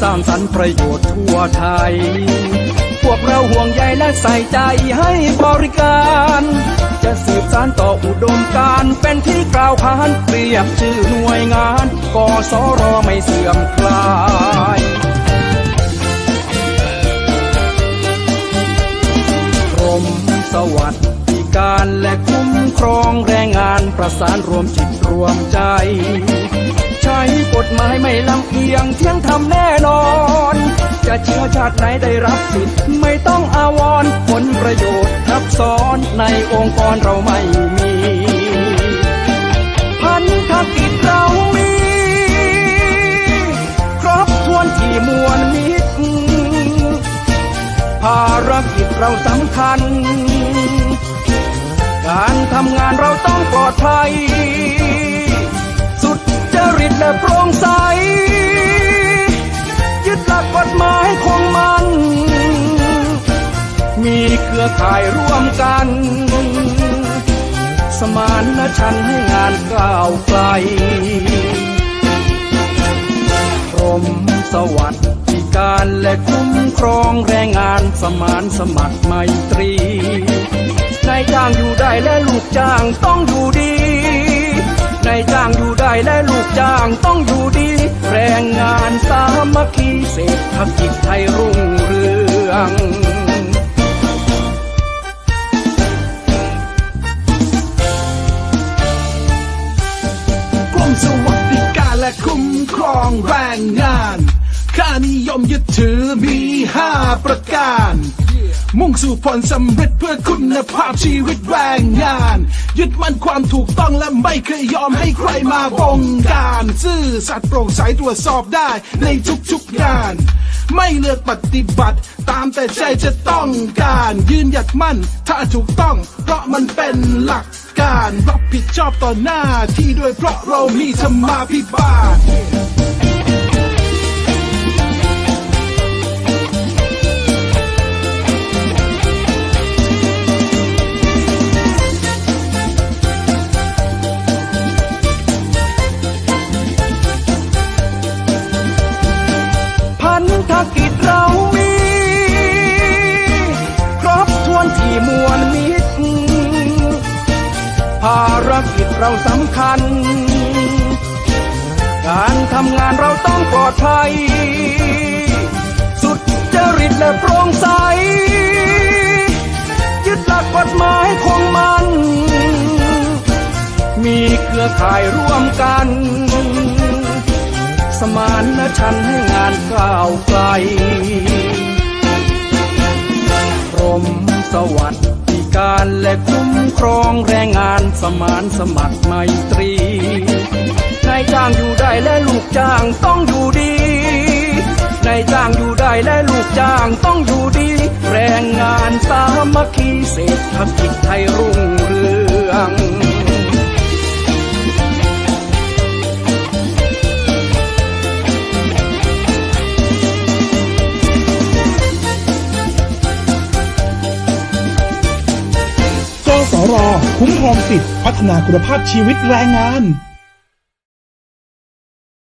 สร้างสรรค์ประโยชน์ทั่วไทย พวกเราห่วงใยและใส่ใจให้บริการ จะสืบสานต่ออุดมการเป็นที่กล่าวขานเปรียบชื่อหน่วยงานกสรไม่เสื่อมคลายกรมสวัสดิการและคุ้มครองแรงงานประสานรวมจิตรวมใจใช้กฎหมายไม่ลำเอียงเที่ยงธรรมแน่ นอนจะเชื้อชาติไหนได้รับสิทธิ์ไม่ต้องอาวรผลประโยชน์ทับซ้อนในองค์กรเราไม่มี พันธกิจเรามี ครบถ้วนที่มวลมิตรภารกิจเราสำคัญ การทำงานเราต้องปลอดภัย สุดจริตและโปร่งใส เครือข่ายร่วมกัน สมานนะฉันให้งานก้าวไกลกรมสวัสดิการและคุ้มครองแรงงานสมานสมัครไมตรีนายจ้างอยู่ได้และลูกจ้างต้องอยู่ดีนายจ้างอยู่ได้และลูกจ้างต้องอยู่ดี แรงงานสามัคคีเศรษฐกิจไทยรุ่งเรือง และคุ้มครองแรงงาน ค่านิยมยึดถือมีห้าประการ มุ่งสู่ผลสำเร็จเพื่อคุณภาพชีวิตแรงงาน ยึดมั่นความถูกต้องและไม่เคยยอมให้ใครมาบงการ ซื่อสัตย์โปร่งใสตรวจสอบได้ในทุกๆงานไม่เลือกปฏิบัติตามแต่ใจจะต้องการ ยืนหยัดมั่นถ้าถูกต้อง เพราะมันเป็นหลัการรับผิดชอบต่อหน้าที่ด้วยเพราะเรามีธรรมาภิบาลพันธกิจารกิจเราสำคัญ การทำงานเราต้องปลอดภัย สุดจริตและโปร่งใส ยึดหลักกฎหมายคงมัน มีเครือข่ายร่วมกัน สมานฉันท์ให้งานก้าวไกลรมสวัสด การและคุ้มครองแรงงานสมานสมัครไมตรี นายจ้างอยู่ได้และลูกจ้างต้องอยู่ดี นายจ้างอยู่ได้และลูกจ้างต้องอยู่ดี แรงงานสามัคคีเศรษฐกิจไทยรุ่งเรือง คุ้มครองสิทธิพัฒนาคุณภาพชีวิตแรงงาน